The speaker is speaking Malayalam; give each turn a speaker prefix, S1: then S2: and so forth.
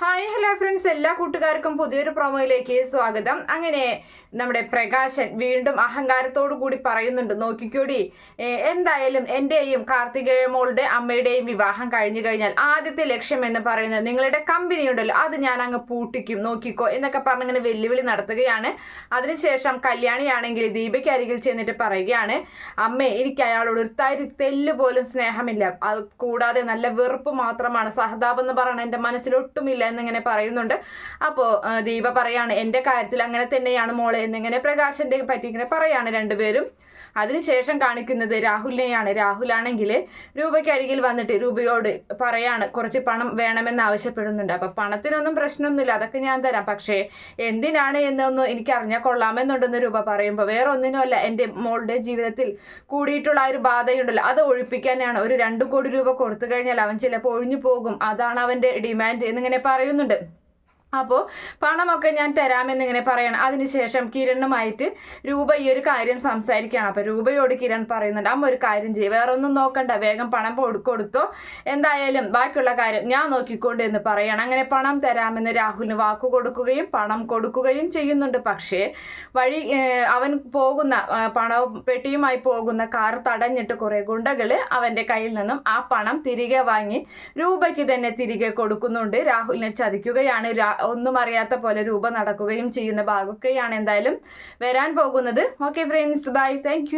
S1: ഹായ് ഹലോ ഫ്രണ്ട്സ് എല്ലാ കൂട്ടുകാർക്കും പുതിയൊരു പ്രൊമോയിലേക്ക് സ്വാഗതം. അങ്ങനെ നമ്മുടെ പ്രകാശൻ വീണ്ടും അഹങ്കാരത്തോടു കൂടി പറയുന്നുണ്ട്. നോക്കിക്കൂടി. എന്തായാലും എന്റെയും കാർത്തികേയ മോളുടെ അമ്മയുടെയും വിവാഹം കഴിഞ്ഞു കഴിഞ്ഞാൽ ആദ്യത്തെ ലക്ഷ്യം എന്ന് പറയുന്നത് നിങ്ങളുടെ കമ്പനി ഉണ്ടല്ലോ. അത് ഞാൻ അങ്ങ് പൂട്ടിക്കും. നോക്കിക്കോ എന്നൊക്കെ പറഞ്ഞിങ്ങനെ വെല്ലുവിളി നടത്തുകയാണ്. അതിനുശേഷം കല്യാണിയാണെങ്കിൽ ദീപയ്ക്ക് അരികിൽ ചെന്നിട്ട് പറയുകയാണ് അമ്മേ എനിക്ക് അയാളോട് ഒരു തരി തെല്ല് പോലും സ്നേഹമില്ല. അത് കൂടാതെ നല്ല വെറുപ്പ് മാത്രമാണ്. സഹതാപം എന്ന് പറയുന്നത് എന്റെ മനസ്സിലൊട്ടുമില്ല എന്നിങ്ങനെ പറയുന്നുണ്ട്. അപ്പോൾ ദീപ പറയാണ് എന്റെ കാര്യത്തിൽ അങ്ങനെ തന്നെയാണ് മോളെ എന്നിങ്ങനെ പ്രകാശന്റെ പറ്റി ഇങ്ങനെ പറയാണ് രണ്ടുപേരും. അതിനുശേഷം കാണിക്കുന്നത് രാഹുലിനെയാണ്. രാഹുലാണെങ്കിൽ രൂപയ്ക്ക് അരികിൽ വന്നിട്ട് രൂപയോട് പറയാണ് കുറച്ച് പണം വേണമെന്ന് ആവശ്യപ്പെടുന്നുണ്ട്. അപ്പം പണത്തിനൊന്നും പ്രശ്നമൊന്നുമില്ല. അതൊക്കെ ഞാൻ തരാം. പക്ഷേ എന്തിനാണ് എന്നൊന്നും എനിക്ക് അറിഞ്ഞാൽ കൊള്ളാമെന്നുണ്ടെന്ന് രൂപ പറയുമ്പോൾ വേറെ ഒന്നിനുമല്ല എന്റെ മോളുടെ ജീവിതത്തിൽ കൂടിയിട്ടുള്ള ആ ഒരു ബാധയുണ്ടല്ലോ. അത് ഒഴിപ്പിക്കാനാണ് ഒരു രണ്ടു കോടി രൂപ കൊടുത്തു കഴിഞ്ഞാൽ അവൻ ചിലപ്പോൾ ഒഴിഞ്ഞു പോകും. അതാണ് അവന്റെ ഡിമാൻഡ് എന്നിങ്ങനെ പറയുന്നുണ്ട്. അപ്പോൾ പണമൊക്കെ ഞാൻ തരാമെന്നിങ്ങനെ പറയണം. അതിനുശേഷം കിരണുമായിട്ട് രൂപ ഈ ഒരു കാര്യം സംസാരിക്കുകയാണ്. അപ്പോൾ രൂപയോട് കിരൺ പറയുന്നുണ്ട് അമ്മ ഒരു കാര്യം ചെയ്യും വേറെ ഒന്നും നോക്കണ്ട വേഗം പണം കൊടു- കൊടുത്തോ. എന്തായാലും ബാക്കിയുള്ള കാര്യം ഞാൻ നോക്കിക്കൊണ്ട് എന്ന് പറയണം. അങ്ങനെ പണം തരാമെന്ന് രാഹുലിന് വാക്കു കൊടുക്കുകയും പണം കൊടുക്കുകയും ചെയ്യുന്നുണ്ട്. പക്ഷേ വഴി അവൻ പോകുന്ന പണ പെട്ടിയുമായി പോകുന്ന കാർ തടഞ്ഞിട്ട് കുറേ ഗുണ്ടകൾ അവന്റെ കയ്യിൽ നിന്നും ആ പണം തിരികെ വാങ്ങി രൂപയ്ക്ക് തന്നെ തിരികെ കൊടുക്കുന്നുണ്ട്. രാഹുലിനെ ചതിക്കുകയാണ്. ഒന്നും അറിയാത്ത പോലെ രൂപ നടക്കുകയും ചെയ്യുന്ന ഭാഗമൊക്കെയാണ് എന്തായാലും വരാൻ പോകുന്നത്. Okay friends bye thank